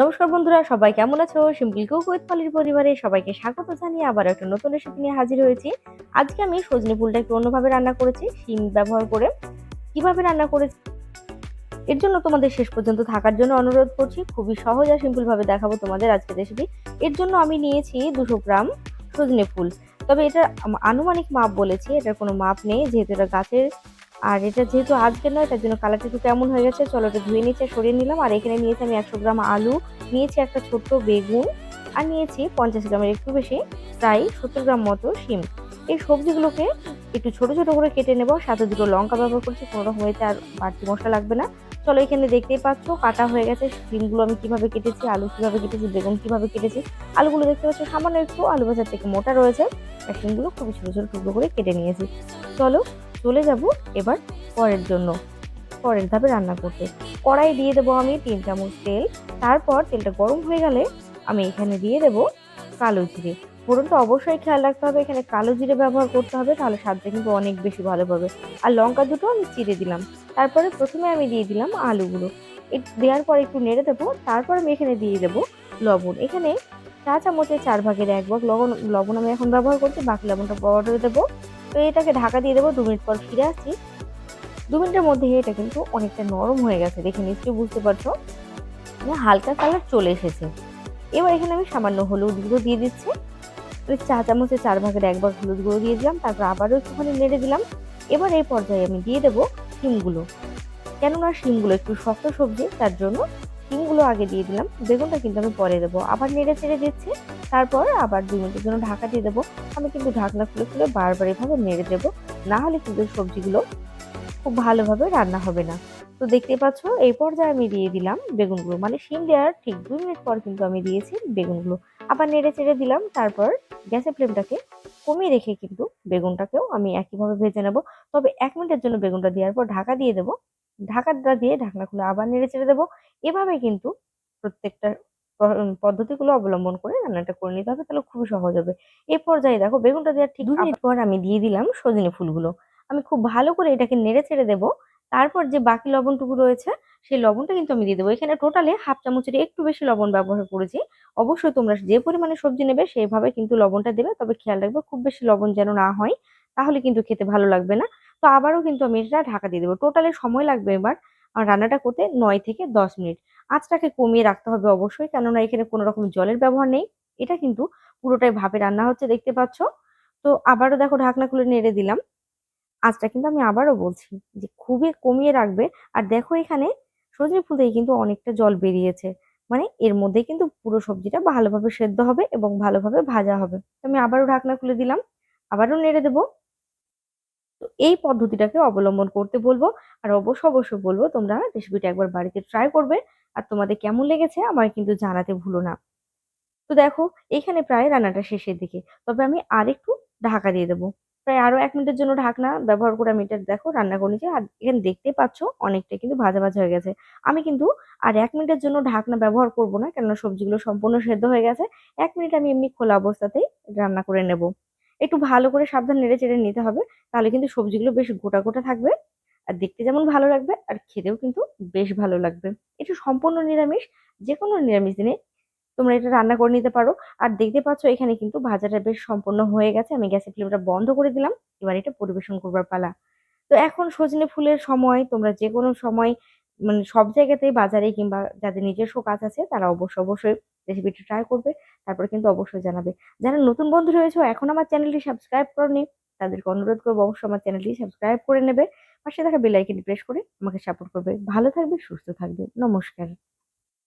নমস্কার বন্ধুরা, সবাই কেমন আছো? সিম্পল কুক উইথ পরিবারে সবাইকে স্বাগত জানিয়ে আবার একটা নতুন রেসিপি নিয়ে হাজির হয়েছি। আজকে আমি সজনে ফুলটা একটু অন্যভাবে রান্না করেছি, শিম ব্যবহার করে। কীভাবে রান্না করেছি এর জন্য তোমাদের শেষ পর্যন্ত থাকার জন্য অনুরোধ করছি, খুবই সহজ আর সিম্পল ভাবে দেখাবো তোমাদের আজকে রেসিপি এর জন্য আমি নিয়েছি দুশো গ্রাম সজনে ফুল। তবে এটা আনুমানিক মাপ বলেছি, এটার কোনো মাপ নেই, যেহেতু এটা গাছের আর এটা যেহেতু আজকে নয়, তার জন্য কালারটা একটু কেমন হয়ে গেছে, চলো এটা ধুয়ে নিচে সরিয়ে নিলাম। আর এখানে নিয়েছি আমি একশো গ্রাম আলু, নিয়েছি একটা ছোট্ট বেগুন আর নিয়েছি পঞ্চাশ গ্রামের একটু বেশি প্রায় সত্তর গ্রাম মতো শিম। এই সবজিগুলোকে একটু ছোট ছোট করে কেটে নেব। সাথে দুটো লঙ্কা ব্যবহার করছি কোনো রকম এতে আর বাড়তি মশলা লাগবে না। চলো এখানে দেখতেই পাচ্ছ, কাটা হয়ে গেছে শিমগুলো আমি কীভাবে কেটেছি, আলু কীভাবে কেটেছি, বেগুন কীভাবে কেটেছি। আলুগুলো দেখতে পাচ্ছ সামান্য একটু আলু বাজার থেকে মোটা রয়েছে, আর শিমগুলো খুবই ছোটো ছোটো টুকরো করে কেটে নিয়েছি। চলো চলে যাব এবার পরের জন্য। পরের ধাপে রান্না করতে। কড়াই দিয়ে দেবো আমি তিন চামচ তেল। তারপর তেলটা গরম হয়ে গেলে আমি এখানে দিয়ে দেবো কালো জিরে। ফোড়নটা অবশ্যই খেয়াল রাখতে হবে, এখানে কালো জিরে ব্যবহার করতে হবে, তাহলে স্বাদটা কিন্তু অনেক বেশি ভালো পাবে। আর লঙ্কা দুটো আমি চিরে দিলাম। তারপরে প্রথমে আমি দিয়ে দিলাম আলুগুলো। দেওয়ার পর একটু নেড়ে দেবো। তারপর আমি এখানে দিয়ে দেবো লবণ। এখানে চা চামচের চার ভাগের এক ভাগ লবণ লবণ আমি এখন ব্যবহার করছি, বাকি লবণটা পরে দেবো। তো এটাকে ঢাকা দিয়ে দেবো দু মিনিট পর ফিরে আসছি। দু মিনিটের মধ্যে এটা কিন্তু অনেকটা নরম হয়ে গেছে, দেখে নিশ্চয়ই বুঝতে পারছ। হালকা কালার চলে এসেছে। এবার এখানে আমি সামান্য হলুদ গুঁড়ো দিয়ে দিচ্ছি। চা চামচে চার ভাগের একবার হলুদ গুঁড়ো দিয়ে দিলাম, তারপর আবারও একটুখানি নেড়ে দিলাম। এবার এই পর্যায়ে আমি দিয়ে দেবো শিমগুলো। কেননা শিমগুলো একটু শক্ত সবজি, তার জন্য শিমগুলো আগে দিয়ে দিলাম। বেগুনটা কিন্তু আমি পরে দেবো। আবার নেড়ে চেড়ে দিচ্ছি। তারপর আবার দুই মিনিটের জন্য ঢাকা দিয়ে দেবো। আমি কিন্তু ঢাকনা খুলে খুলে বারবার এভাবে নেড়ে দেবো। না হলে কিন্তু সবজিগুলো খুব ভালোভাবে রান্না হবে না। তো দেখতে পাচ্ছ, এই পর্যায়ে আমি দিয়ে দিলাম বেগুনগুলো। মানে শিম দেওয়ার ঠিক দুই মিনিট পর কিন্তু আমি দিয়েছি বেগুনগুলো। আবার নেড়ে চেড়ে দিলাম। তারপর গ্যাসের ফ্লেমটাকে কমিয়ে রেখে কিন্তু বেগুনটাকেও আমি একইভাবে ভেজে নেব। তবে এক মিনিটের জন্য বেগুনটা দেওয়ার পর ঢাকা দিয়ে দেবো। ঢাকাটা দিয়ে ঢাকনা খুলে আবার নেড়ে চেড়ে দেবো। এভাবে কিন্তু প্রত্যেকটা পদ্ধতিগুলো অবলম্বন করে রান্নাটা করে নিতে হবে তাহলে খুবই সহজ হবে। এই পর্যায়ে দেখো বেগুনটা দেওয়ার ঠিক মিনিট পর আমি দিয়ে দিলাম সজনে ফুলগুলো। আমি খুব ভালো করে এটাকে নেড়ে ছেড়ে দেবো। তারপর যে বাকি লবণটুকু রয়েছে সেই লবণটা কিন্তু আমি দিয়ে দেবো। এখানে টোটালে হাফ চামচের একটু বেশি লবণ ব্যবহার করেছি। অবশ্যই তোমরা যে পরিমাণে সবজি নেবে সেইভাবে কিন্তু লবণটা দেবে। তবে খেয়াল রাখবে খুব বেশি লবণ যেন না হয় তাহলে কিন্তু খেতে ভালো লাগবে না। তো আবারও কিন্তু আমি এটা ঢাকা দিয়ে দেবো। টোটালে সময় লাগবে এবার রান্নাটা করতে নয় থেকে দশ মিনিট। আঁচটাকে কমিয়ে রাখতে হবে অবশ্যই, কেননা এখানে কোনো রকম জলের ব্যবহার নেই। এটা কিন্তু পুরোটাই ভাবে রান্না হচ্ছে, দেখতে পাচ্ছ? তো আবারও দেখো ঢাকনা খুলে নেড়ে দিলাম। আঁচটা কিন্তু আমি আবারও বলছি যে খুবই কমিয়ে রাখবে। আর দেখো এখানে সজনে ফুল থেকে কিন্তু অনেকটা জল বেরিয়েছে। মানে এর মধ্যে কিন্তু পুরো সবজিটা ভালোভাবে সেদ্ধ হবে এবং ভালোভাবে ভাজা হবে। তো আমি আবারও ঢাকনা খুলে দিলাম। আবারও নেড়ে দেবো। তো এই পদ্ধতিটাকে অবলম্বন করতে বলব। আর অবশ্য অবশ্য বলব, তোমরা রেসিপিটা একবার বাড়িতে ট্রাই করবে। আর তোমাদের কেমন লেগেছে আমার কিন্তু জানাতে ভুলো না। তো দেখো, এখানে প্রায় রান্নাটা শেষের দিকে। তবে আমি আর একটু ঢাকা দিয়ে দেবো। প্রায় আরও এক মিনিটের জন্য ঢাকনা ব্যবহার করে আমি এটা দেখো রান্না করে নিচ্ছি আর এখানে দেখতে পাচ্ছ অনেকটা কিন্তু ভাজা ভাজা হয়ে গেছে। আমি কিন্তু আর এক মিনিটের জন্য ঢাকনা ব্যবহার করব না, কেননা সবজিগুলো সম্পূর্ণ সেদ্ধ হয়ে গেছে। এক মিনিট আমি এমনি খোলা অবস্থাতেই রান্না করে নেব। একটু ভালো করে সাবধান নেড়ে চেড়ে নিতে হবে, তাহলে কিন্তু সবজিগুলো বেশ গোটা গোটা থাকবে। আর দেখতে যেমন ভালো লাগবে, আর খেতেও কিন্তু বেশ ভালো লাগবে। এটা সম্পূর্ণ নিরামিষ যে কোনো নিরামিষ দিনে তোমরা এটা রান্না করে নিতে পারো। আর দেখতে পাচ্ছ, এখানে কিন্তু ভাজাটা বেশ সম্পূর্ণ হয়ে গেছে। আমি গ্যাসের ফ্লেমটা বন্ধ করে দিলাম, এবার এটা পরিবেশন করবার পালা। তো এখন সজনে ফুলের সময়, তোমরা যে কোনো সময় মানে সব জায়গাতেই বাজারে কিংবা যাদের নিজস্ব কাজ আছে, তারা অবশ্যই অবশ্যই রেসিপিটি ট্রাই করবে। তারপরে কিন্তু অবশ্যই জানাবে। যারা নতুন বন্ধু রয়েছে, এখন আমার চ্যানেলটি সাবস্ক্রাইব করনি, তাদেরকে অনুরোধ করব অবশ্যই আমার চ্যানেলটি সাবস্ক্রাইব করে নেবে। পাশে থাকা বেলাইকনটি প্রেস করে আমাকে সাপোর্ট করবে। ভালো থাকবে, সুস্থ থাকবে। নমস্কার।